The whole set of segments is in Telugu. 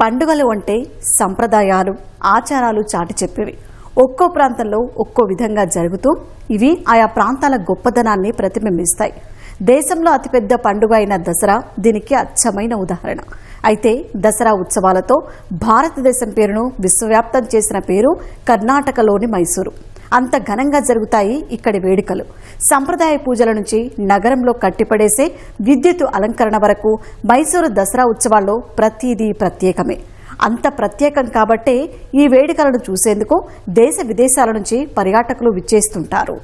పండుగలు అంటే సంప్రదాయాలు ఆచారాలు చాటి చెప్పేవి. ఒక్కో ప్రాంతంలో ఒక్కో విధంగా జరుగుతూ ఇవి ఆయా ప్రాంతాల గొప్పదనాన్ని ప్రతిబింబిస్తాయి. దేశంలో అతిపెద్ద పండుగ అయిన దసరా దీనికి అచ్చమైన ఉదాహరణ. అయితే దసరా ఉత్సవాలతో భారతదేశం పేరును విశ్వవ్యాప్తం చేసిన పేరు కర్ణాటకలోని మైసూరు. అంత ఘనంగా జరుగుతాయి ఇక్కడి వేడుకలు. సంప్రదాయ పూజల నుంచి నగరంలో కట్టిపడేసే విద్యుత్ అలంకరణ వరకు మైసూరు దసరా ఉత్సవాల్లో ప్రతిదీ ప్రత్యేకమే. అంత ప్రత్యేకం కాబట్టే ఈ వేడుకలను చూసేందుకు దేశ విదేశాల నుంచి పర్యాటకులు విచ్చేస్తుంటారు.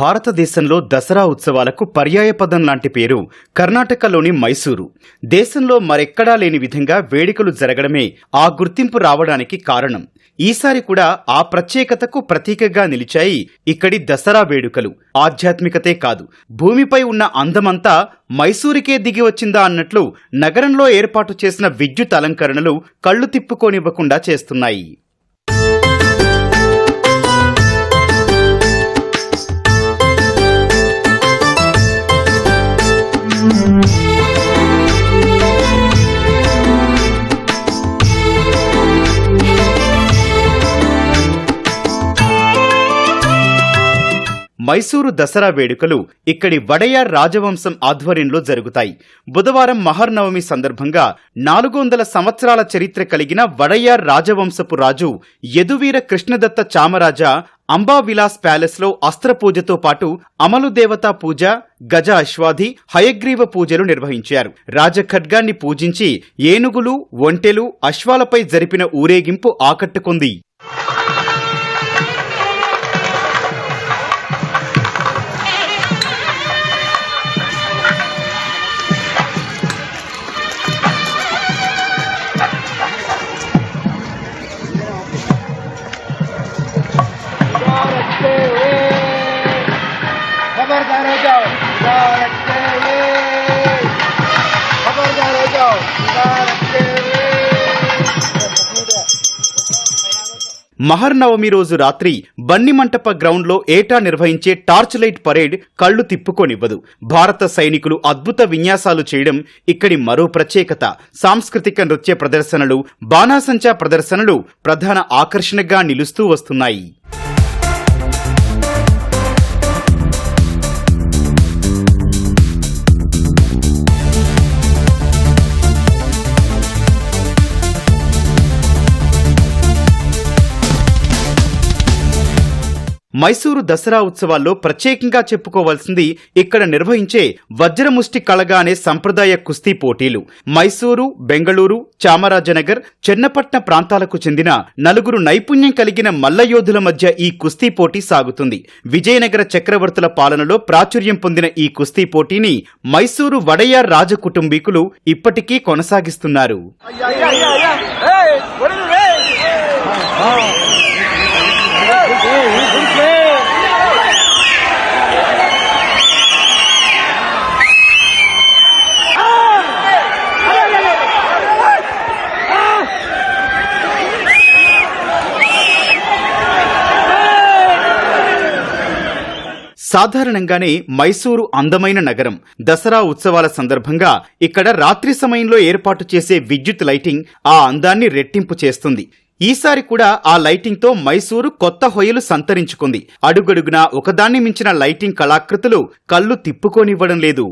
భారతదేశంలో దసరా ఉత్సవాలకు పర్యాయపదం లాంటి పేరు కర్ణాటకలోని మైసూరు. దేశంలో మరెక్కడా లేని విధంగా వేడుకలు జరగడమే ఆ గుర్తింపు రావడానికి కారణం. ఈసారి కూడా ఆ ప్రత్యేకతకు ప్రతీకగా నిలిచాయి ఇక్కడి దసరా వేడుకలు. ఆధ్యాత్మికతే కాదు. భూమిపై ఉన్న అందమంతా మైసూరికే దిగి వచ్చిందా అన్నట్లు నగరంలో ఏర్పాటు చేసిన విద్యుత్ అలంకరణలు కళ్ళు తిప్పుకోనివ్వకుండా చేస్తున్నాయి. మైసూరు దసరా వేడుకలు ఇక్కడి వడయార్ రాజవంశం ఆధ్వర్యంలో జరుగుతాయి. బుధవారం మహర్నవమి సందర్భంగా నాలుగు వందల సంవత్సరాల చరిత్ర కలిగిన వడయార్ రాజవంశపు రాజు యదువీర కృష్ణదత్త చామరాజా అంబావిలాస్ ప్యాలెస్లో అస్త్రపూజతో పాటు అమలు దేవతా పూజ గజ అశ్వాధి హయగ్రీవ పూజలు నిర్వహించారు. రాజఖడ్గాన్ని పూజించి ఏనుగులు ఒంటెలు అశ్వాలపై జరిపిన ఊరేగింపు ఆకట్టుకుంది. మహర్నవమి రోజు రాత్రి బన్నిమంటప గ్రౌండ్లో ఏటా నిర్వహించే టార్చ్ లైట్ పరేడ్ కళ్ళు తిప్పుకోనివ్వదు. భారత సైనికులు అద్భుత విన్యాసాలు చేయడం ఇక్కడి మరో ప్రత్యేకత. సాంస్కృతిక నృత్య ప్రదర్శనలు బాణాసంచా ప్రదర్శనలు ప్రధాన ఆకర్షణగా నిలుస్తూ వస్తున్నాయి. మైసూరు దసరా ఉత్సవాల్లో ప్రత్యేకంగా చెప్పుకోవాల్సింది ఇక్కడ నిర్వహించే వజ్రముష్టి కళగా అనే సంప్రదాయ కుస్తీ పోటీలు. మైసూరు బెంగళూరు చామరాజనగర్ చెన్నపట్న ప్రాంతాలకు చెందిన నలుగురు నైపుణ్యం కలిగిన మల్లయోధుల మధ్య ఈ కుస్తీ పోటీ సాగుతుంది. విజయనగర చక్రవర్తుల పాలనలో ప్రాచుర్యం పొందిన ఈ కుస్తీ పోటీని మైసూరు వడయార్ రాజ కుటుంబీకులు ఇప్పటికీ కొనసాగిస్తున్నారు. సాధారణంగానే మైసూరు అందమైన నగరం. దసరా ఉత్సవాల సందర్భంగా ఇక్కడ రాత్రి సమయంలో ఏర్పాటు చేసే విద్యుత్ లైటింగ్ ఆ అందాన్ని రెట్టింపు చేస్తుంది. ఈసారి కూడా ఆ లైటింగ్తో మైసూరు కొత్త హొయలు సంతరించుకుంది. అడుగడుగునా ఒకదాన్ని మించిన లైటింగ్ కళాకృతులు కళ్ళు తిప్పుకోనివ్వడం లేదు.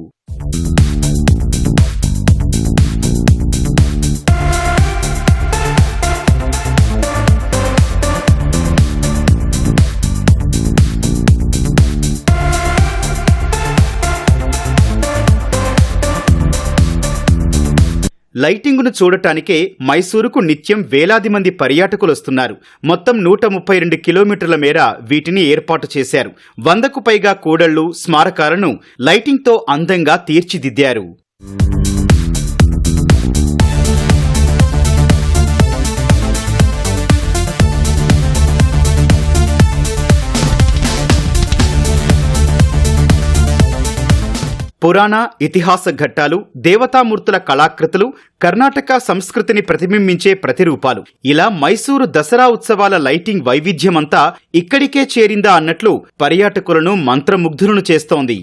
లైటింగును చూడటానికే మైసూరుకు నిత్యం వేలాది మంది పర్యాటకులు వస్తున్నారు. మొత్తం నూట ముప్పై రెండు కిలోమీటర్ల మేర వీటిని ఏర్పాటు చేశారు. వందకు పైగా కూడళ్ళు స్మారకాలను లైటింగ్తో అందంగా తీర్చిదిద్దారు. పురాణ ఇతిహాస ఘట్టాలు దేవతామూర్తుల కళాకృతులు కర్ణాటక సంస్కృతిని ప్రతిబింబించే ప్రతిరూపాలు. ఇలా మైసూరు దసరా ఉత్సవాల లైటింగ్ వైవిధ్యమంతా ఇక్కడికే చేరిందా అన్నట్లు పర్యాటకులను మంత్రముగ్ధులను చేస్తోంది.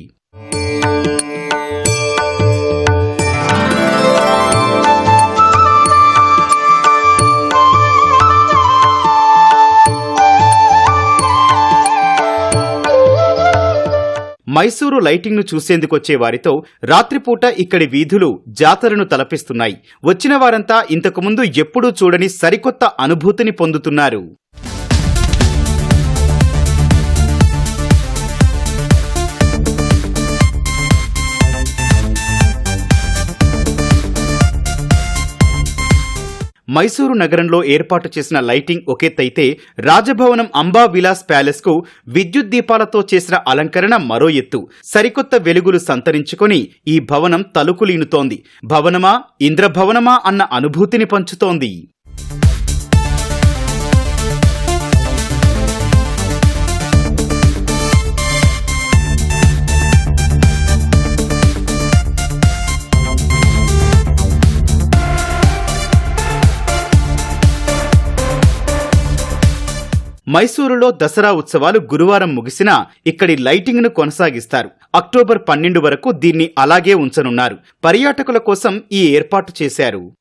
మైసూరు లైటింగ్ను చూసేందుకొచ్చే వారితో రాత్రిపూట ఇక్కడి వీధులు జాతరను తలపిస్తున్నాయి. వచ్చిన వారంతా ఇంతకుముందు ఎప్పుడూ చూడని సరికొత్త అనుభూతిని పొందుతున్నారు. మైసూరు నగరంలో ఏర్పాటు చేసిన లైటింగ్ ఒకెత్తైతే రాజభవనం అంబా విలాస్ ప్యాలెస్కు విద్యుత్ దీపాలతో చేసిన అలంకరణ మరో ఎత్తు. సరికొత్త వెలుగులు సంతరించుకొని ఈ భవనం తలుకులీనుతోంది భవనమా ఇంద్రభవనమా అన్న అనుభూతిని పంచుతోంది. మైసూరులో దసరా ఉత్సవాలు గురువారం ముగిసినా ఇక్కడి లైటింగ్ను కొనసాగిస్తారు. అక్టోబర్ పన్నెండు వరకు దీన్ని అలాగే ఉంచనున్నారు. పర్యాటకుల కోసం ఈ ఏర్పాటు చేశారు.